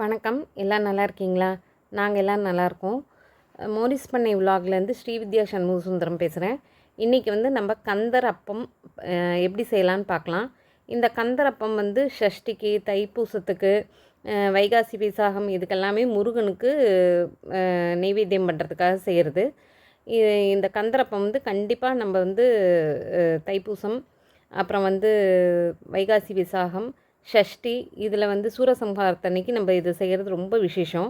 வணக்கம். எல்லாம் நல்லா இருக்கீங்களா? நாங்கள் எல்லாம் நல்லாயிருக்கோம் மோரிஸ் பண்ணை விலாக்லேருந்து ஸ்ரீ வித்யா சண்முக சுந்தரம் பேசுகிறேன் இன்றைக்கி வந்து நம்ம கந்தர் அப்பம் எப்படி செய்யலான்னு பார்க்கலாம். இந்த கந்தர் அப்பம் வந்து ஷஷ்டிக்கு தைப்பூசத்துக்கு வைகாசி விசாகம் இதுக்கெல்லாமே முருகனுக்கு நெய்வேத்தியம் பண்ணுறதுக்காக செய்கிறது இந்த கந்தரப்பம் வந்து கண்டிப்பாக நம்ம வந்து தைப்பூசம் அப்புறம் வந்து வைகாசி விசாகம் ஷஷ்டி இதில் வந்து சூரசம்ஹாரத்தன்னைக்கு நம்ம இது செய்கிறது ரொம்ப விசேஷம்.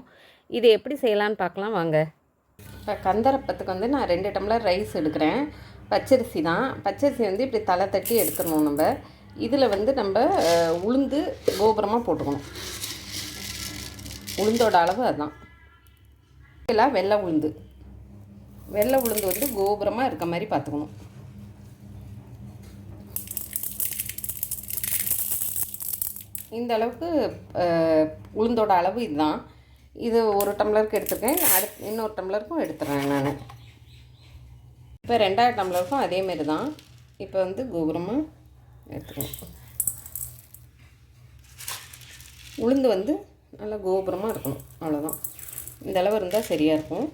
இது எப்படி செய்யலான்னு பார்க்கலாம் வாங்க. இப்போ கந்தரப்பத்துக்கு வந்து நான் ரெண்டு டம்ளர் ரைஸ் எடுக்கிறேன். பச்சரிசி தான். பச்சரிசி வந்து இப்படி தலை தட்டி எடுத்துடணும் நம்ம. இதில் வந்து நம்ம உளுந்து கோபுரமாக போட்டுக்கணும். உளுந்தோட அளவு அதுதான் இதெல்லாம் வெள்ளை உளுந்து. வெள்ளை உளுந்து வந்து கோபுரமாக இருக்க மாதிரி பார்த்துக்கணும். இந்த அளவுக்கு உளுந்தோட அளவு இதுதான். இது ஒரு டம்ளருக்கு எடுத்துருக்கேன். அடுத்து இன்னொரு டம்ளருக்கும் எடுத்துறேன் நான். இப்போ ரெண்டாவது டம்ளருக்கும் அதேமாரி தான் இப்போ வந்து கோபுரமாக எடுத்துக்கணும். உளுந்து வந்து நல்லா கோபுரமாக இருக்கணும். அவ்வளோதான் இந்த அளவு இருந்தால் சரியாக இருக்கும்.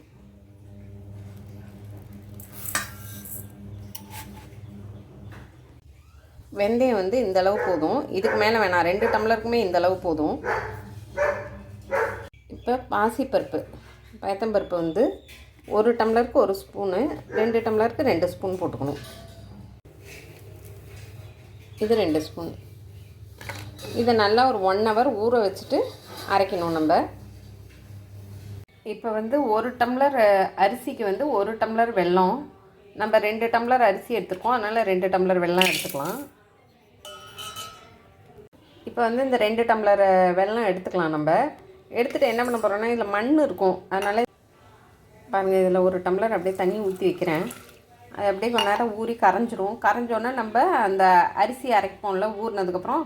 வெந்தயம் வந்து இந்த அளவு போதும். இதுக்கு மேலே வேணாம். ரெண்டு டம்ளருக்குமே இந்த அளவு போதும். இப்போ பாசிப்பருப்பு. பயத்தம்பருப்பு வந்து ஒரு டம்ளருக்கு ஒரு ஸ்பூனு ரெண்டு டம்ளருக்கு ரெண்டு ஸ்பூன் போட்டுக்கணும். இது ரெண்டு ஸ்பூன். இதை நல்லா ஒரு ஒன் ஹவர் ஊற வச்சுட்டு அரைக்கணும் நம்ம. இப்போ வந்து ஒரு டம்ளர் அரிசிக்கு வந்து ஒரு டம்ளர் வெல்லம். நம்ம ரெண்டு டம்ளர் அரிசி எடுத்துருக்கோம். அதனால் ரெண்டு டம்ளர் வெல்லம் எடுத்துக்கலாம். இப்போ வந்து இந்த ரெண்டு டம்ளர் வெள்ளம் வெல்லம் எடுத்துக்கலாம் நம்ம. எடுத்துகிட்டு என்ன பண்ண போகிறோன்னா இதில் மண் இருக்கும். அதனால் பாருங்கள் இதில் ஒரு டம்ளர் அப்படியே தண்ணி ஊற்றி வைக்கிறேன். அது அப்படியே கொஞ்ச நேரம் ஊறி கரைஞ்சிரும். கரைஞ்சோன்னே நம்ம அந்த அரிசி அரைப்போம்ல ஊறினதுக்கப்புறம்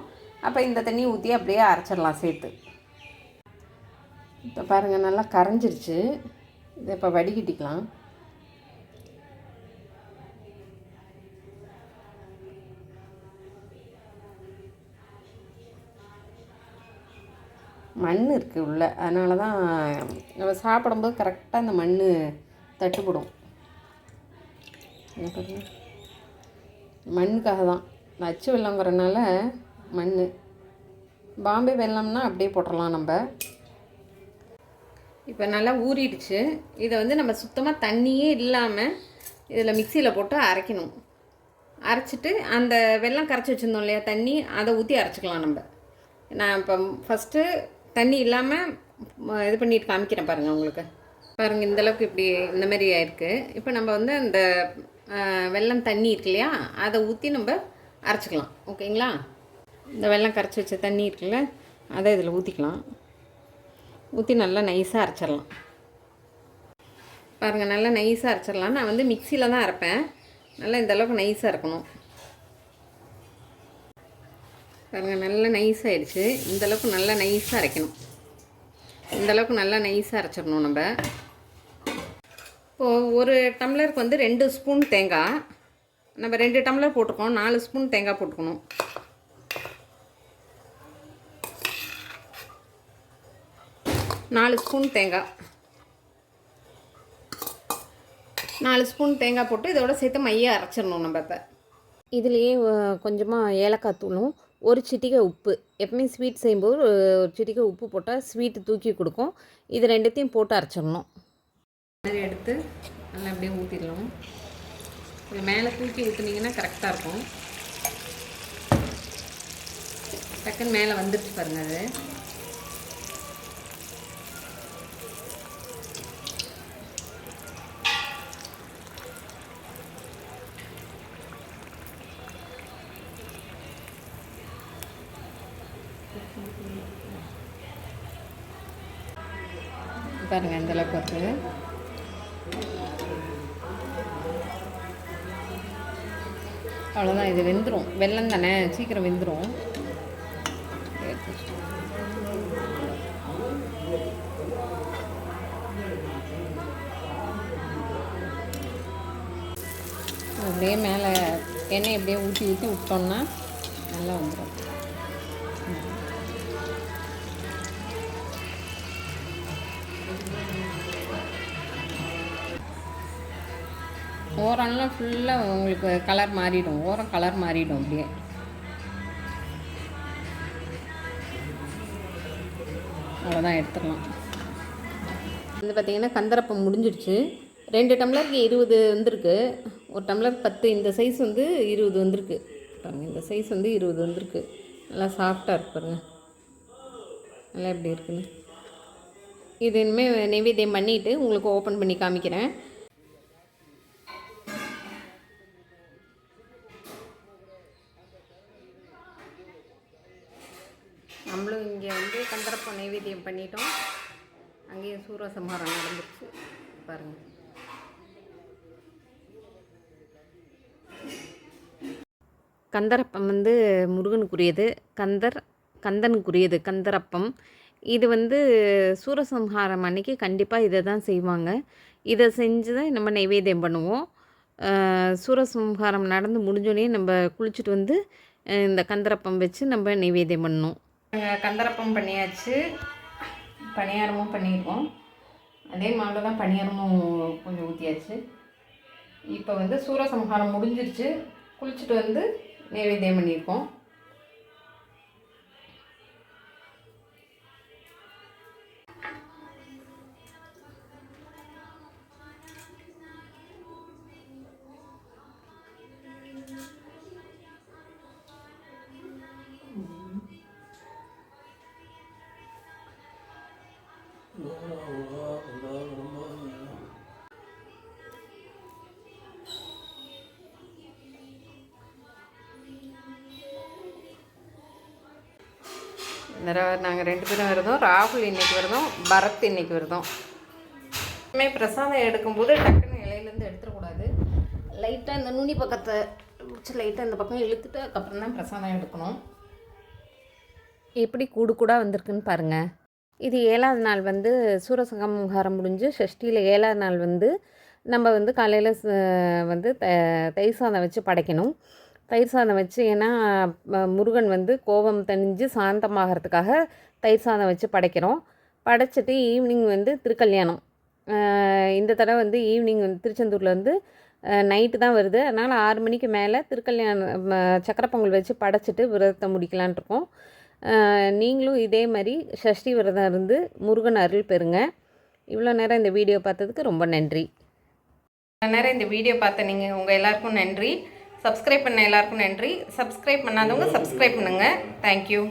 அப்போ இந்த தண்ணி ஊற்றி அப்படியே அரைச்சிடலாம் சேர்த்து. இப்போ பாருங்கள் நல்லா கரைஞ்சிருச்சு. இதை இப்போ வடிகட்டிக்கலாம். மண் இருக்குது உள்ள. அதனால தான் நம்ம சாப்பிடும்போது கரெக்டாக அந்த மண் தட்டுப்படும் மண்ணுக்காக தான். நச்சு வெள்ளங்கிறனால மண் பாம்பே வெள்ளம்னா அப்படியே போட்டுடலாம் நம்ம. இப்போ நல்லா ஊறிடுச்சு. இதை வந்து நம்ம சுத்தமாக தண்ணியே இல்லாமல் இதில் மிக்சியில் போட்டு அரைக்கணும். அரைச்சிட்டு அந்த வெல்லம் கரைச்சி வச்சுருந்தோம் இல்லையா தண்ணி அதை ஊற்றி அரைச்சிக்கலாம் நம்ம. நான் இப்போ ஃபஸ்ட்டு தண்ணி இல்லாமல் இது பண்ணிட்டு காமிக்கிறேன் பாருங்கள் உங்களுக்கு. பாருங்கள் இந்தளவுக்கு இப்படி இந்த மாதிரி ஆயிருக்கு. இப்போ நம்ம வந்து அந்த வெள்ளம் வெல்லம் தண்ணி இருக்கு இல்லையா அதை ஊற்றி நம்ம அரைச்சிக்கலாம். ஓகேங்களா? இந்த வெல்லம் கரைச்சி வச்ச தண்ணி இருக்குல்ல அதை இதில் ஊற்றிக்கலாம் ஊற்றி நல்லா நைஸாக அரைச்சிடலாம். பாருங்கள் நல்லா நைஸாக அரைச்சிடலாம். நான் வந்து மிக்சியில் தான் அரைப்பேன். நல்லா இந்த அளவுக்கு நைஸாக இருக்கணும். பாருங்கள் நல்லா நைஸ் ஆயிடுச்சு. இந்தளவுக்கு நல்லா நைஸாக அரைக்கணும். இந்த அளவுக்கு நல்லா நைஸாக அரைச்சிடணும் நம்ம. இப்போது ஒரு டம்ளருக்கு வந்து ரெண்டு ஸ்பூன் தேங்காய். நம்ம ரெண்டு டம்ளர் போட்டுக்கோம் நாலு ஸ்பூன் தேங்காய் போட்டுக்கணும். நாலு ஸ்பூன் தேங்காய். நாலு ஸ்பூன் தேங்காய் போட்டு இதோட சேர்த்து மைய அரைச்சிடணும் நம்ம இப்போ. இதுலேயே கொஞ்சமாக ஏலக்காய் தூளும் ஒரு சிட்டிகை உப்பு எப்பவுமே ஸ்வீட் செய்யும்போது ஒரு சிட்டிகை உப்பு போட்டால் ஸ்வீட்டு தூக்கி கொடுக்கும். இது ரெண்டுத்தையும் போட்டு அரைச்சிடணும். மாதிரி எடுத்து நல்லா அப்படியே ஊற்றிடலாம் இது மேலே தூக்கி ஊற்றுனீங்கன்னா கரெக்டாக இருக்கும். டக்குன்னு மேலே வந்துடுச்சு பாருங்கள் அது. பாருங்க அந்த அளவுக்கு வருது. அவ்வளோதான் இது வெந்துடும் வெல்லம் தானே? சீக்கிரம் வெந்துடும் அப்படியே மேலே எண்ணெய் அப்படியே ஊற்றி ஊற்றி விட்டோம்னா நல்லா வந்துடும் ஓரம்லாம் ஃபுல்லாக உங்களுக்கு கலர் மாறிடும். ஓரம் கலர் மாறிடும் அப்படியே. அவ்வளோதான் எடுத்துக்கலாம். வந்து பார்த்திங்கன்னா கந்தரப்பம் முடிஞ்சிடுச்சு. ரெண்டு டம்ளருக்கு இருபது வந்திருக்கு. ஒரு டம்ளர் பத்து இந்த சைஸ் வந்து இருபது வந்திருக்கு. பாருங்க இந்த சைஸ் வந்து இருபது வந்திருக்கு. நல்லா சாஃப்டாக இருக்கு பாருங்க. நல்லா எப்படி இருக்குன்னு. இது இனிமேல் நைவேத்தியம் பண்ணிவிட்டு உங்களுக்கு ஓப்பன் பண்ணி காமிக்கிறேன். இங்கே கந்தரப்பம் நைவேத்தியம் பண்ணிட்டோம். அங்கேயும் சூரசம்ஹாரம் நடந்துருச்சு பாருங்கள் கந்தரப்பம் வந்து முருகனுக்குரியது. கந்தர் கந்தனுக்குரியது கந்தரப்பம். இது வந்து சூரசம்ஹாரம் அன்னைக்கு கண்டிப்பாக இதை தான் செய்வாங்க. இதை செஞ்சு தான் நம்ம நைவேத்தியம் பண்ணுவோம். சூரசம்ஹாரம் நடந்து முடிஞ்சோடனே நம்ம குளிச்சுட்டு வந்து இந்த கந்தரப்பம் வச்சு நம்ம நைவேத்தியம் பண்ணணும். கந்தரப்பம் பண்ணியாச்சு. பணியாரமும் பண்ணியிருக்கோம் அதே மாவில் தான் பணியாரமும் கொஞ்சம் ஊற்றியாச்சு இப்போ வந்து சூரசம்ஹாரம் முடிஞ்சிருச்சு. குளிச்சுட்டு வந்து நைவேத்தியம் பண்ணியிருக்கோம் நாங்கள் ரெண்டு பேரும் விரதம். ராகுல் இன்னைக்கு விரதம். பரத் இன்னைக்கு விரதம். எப்பவுமே பிரசாதம் எடுக்கும்போது டக்குன்னு இலையிலேருந்து எடுத்துடக்கூடாது லைட்டாக இந்த நுனி பக்கத்தை பிடிச்சி லைட்டாக இந்த பக்கம் இழுத்துட்டு அதுக்கப்புறம் தான் பிரசாதம் எடுக்கணும். எப்படி கூடு கூட வந்திருக்குன்னு பாருங்கள் இது ஏழாவது நாள் வந்து சூரசங்கம்ஹாரம் முடிஞ்சு ஷஷ்டியில் ஏழாவது நாள் வந்து நம்ம வந்து காலையில் வந்து த தயிர் சாதம் வச்சு படைக்கணும். தயிர் சாதம் வச்சு ஏன்னா முருகன் வந்து கோபம் தணிஞ்சு சாந்தமாகறதுக்காக தயிர் சாதம் வச்சு படைக்கிறோம். படைச்சிட்டு ஈவினிங் வந்து திருக்கல்யாணம். இந்த தடவை வந்து ஈவினிங் வந்து திருச்செந்தூரில் வந்து நைட்டு தான் வருது. அதனால் ஆறு மணிக்கு மேலே திருக்கல்யாணம் சக்கரை பொங்கல் வச்சு படைச்சிட்டு விரதத்தை முடிக்கலான் இருக்கோம். நீங்களும் இதே மாதிரி சஷ்டி விரதம் இருந்து முருகன் அருள் பெறுங்க. இவ்வளோ நேரம் இந்த வீடியோ பார்த்ததுக்கு ரொம்ப நன்றி. இவ்வளோ நேரம் இந்த வீடியோ பார்த்த நீங்கள் உங்கள் எல்லாருக்கும் நன்றி. சப்ஸ்கிரைப் பண்ண எல்லாருக்கும் நன்றி. சப்ஸ்கிரைப் பண்ணாதவங்க சப்ஸ்கிரைப் பண்ணுங்கள் தேங்க்யூ